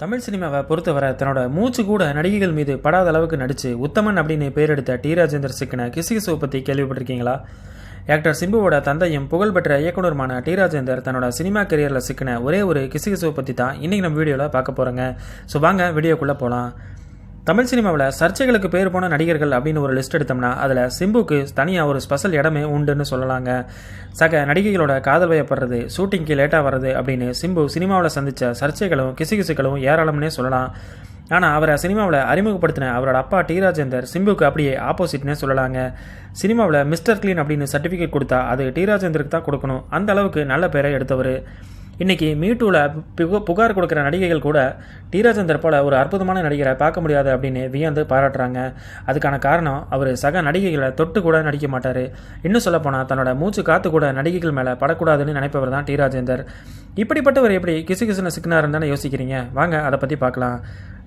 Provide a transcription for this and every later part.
தமிழ் சினிமாவை பொறுத்தவரை தன்னோட மூச்சு கூட நடிகைகள் மீது படாத அளவுக்கு நடித்து உத்தமன் அப்படின்னு பேர் எடுத்த டி. ராஜேந்தர் சிக்கன கிசுகிசுவை பற்றி கேள்விப்பட்டிருக்கீங்களா? ஆக்டர் சிம்புவோட தந்தையும் புகழ்பெற்ற இயக்குனருமான டி. ராஜேந்தர் தன்னோட சினிமா கரியரில் சிக்கின ஒரே ஒரு கிசுகிசுவை பற்றி தான் இன்றைக்கி நம்ம வீடியோவில் பார்க்க போகிறோங்க ஸோ வாங்க வீடியோக்குள்ளே போகலாம் தமிழ் சினிமாவில் சர்ச்சைகளுக்கு பேர் போன நடிகர்கள் அப்படின்னு ஒரு லிஸ்ட் எடுத்தோம்னா அதில் சிம்புக்கு தனியாக ஒரு ஸ்பெஷல் இடமே உண்டுன்னு சொல்லலாங்க. சக நடிகைகளோட காதல் வயப்படுறது ஷூட்டிங்க்கு லேட்டாக வர்றது அப்படின்னு சிம்பு சினிமாவில் சந்தித்த சர்ச்சைகளும் கிசுகிசுகளும் ஏராளம்னே சொல்லலாம். ஆனால் அவரை சினிமாவில் அறிமுகப்படுத்தின அவரோட அப்பா டி ராஜேந்தர் சிம்புக்கு அப்படியே ஆப்போசிட்னே சொல்லலாங்க. சினிமாவில் மிஸ்டர் க்ளீன் அப்படின்னு சர்டிஃபிகேட் கொடுத்தா அது டி ராஜேந்தருக்கு தான் கொடுக்கணும். அந்த அளவுக்கு நல்ல பேரை எடுத்தவர். இன்றைக்கி மீட்டூவில் புகார் கொடுக்குற நடிகைகள் கூட டி ராஜேந்தர் போல ஒரு அற்புதமான நடிகரை பார்க்க முடியாது அப்படின்னு வியந்து பாராட்டுறாங்க. அதுக்கான காரணம் அவர் சக நடிகைகளை தொட்டு கூட நடிக்க மாட்டார். இன்னும் சொல்லப்போனால் தன்னோட மூச்சு காத்து கூட நடிகைகள் மேலே படக்கூடாதுன்னு நினைப்பவர் தான் டி ராஜேந்தர் இப்படிப்பட்டவர் எப்படி கிசு கிசுன்னு சிக்கனாருன்னு தானே யோசிக்கிறீங்க? வாங்க அதை பற்றி பார்க்கலாம்.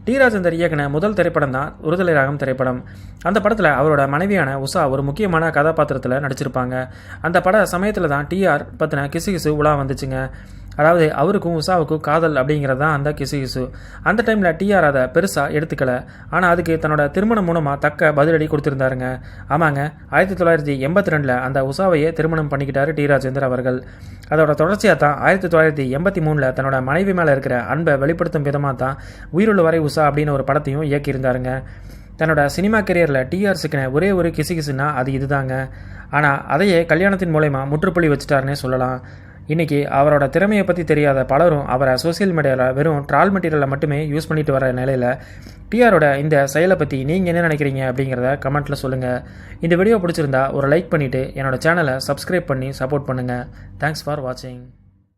டி ராஜேந்தர் இயக்குன முதல் திரைப்படம் தான் உறுதலை ராகம் திரைப்படம். அந்த படத்தில் அவரோட மனைவியான உஷா ஒரு முக்கியமான கதாபாத்திரத்தில் நடிச்சிருப்பாங்க. அந்த பட சமயத்தில் தான் டிஆர் பற்றின கிசு கிசு உலா வந்துச்சுங்க. அதாவது அவருக்கும் உஷாவுக்கும் காதல் அப்படிங்கிறது தான் அந்த கிசு கிசு. அந்த டைமில் டிஆர் அதை பெருசாக எடுத்துக்கல. ஆனால் அதுக்கு தன்னோட திருமணம் மூலமாக தக்க பதிலடி கொடுத்துருந்தாருங்க. ஆமாங்க ஆயிரத்தி தொள்ளாயிரத்தி எண்பத்தி ரெண்டில் அந்த உஷாவையே திருமணம் பண்ணிக்கிட்டாரு டி ராஜேந்தர் அவர்கள். அதோட தொடர்ச்சியாக தான் ஆயிரத்தி தொள்ளாயிரத்தி எண்பத்தி மூணில் தன்னோட மனைவி மேலே இருக்கிற அன்பை வெளிப்படுத்தும் விதமாக தான் உயிருள்ள வரை உஷா அப்படின்னு ஒரு படத்தையும் இயக்கியிருந்தாருங்க. தன்னோட சினிமா கெரியரில் டிஆர் ஒரே ஒரு கிசுகிசுனா அது இதுதாங்க. ஆனால் அதையே கல்யாணத்தின் மூலயமா முற்றுப்புள்ளி வச்சுட்டாருன்னே சொல்லலாம். இன்றைக்கி அவரோட திறமையை பற்றி தெரியாத பலரும் அவரை சோசியல் மீடியாவில் வெறும் ட்ரால் மெட்டீரியலை மட்டுமே யூஸ் பண்ணிட்டு வர நிலையில் டிஆரோட இந்த செயலை பற்றி நீங்கள் என்ன நினைக்கிறீங்க அப்படிங்கிறத கமெண்ட்டில் சொல்லுங்கள் இந்த வீடியோ பிடிச்சிருந்தா ஒரு லைக் பண்ணிவிட்டு என்னோட சேனலை சப்ஸ்கிரைப் பண்ணி சப்போர்ட் பண்ணுங்கள் தேங்க்ஸ் ஃபார் வாட்சிங்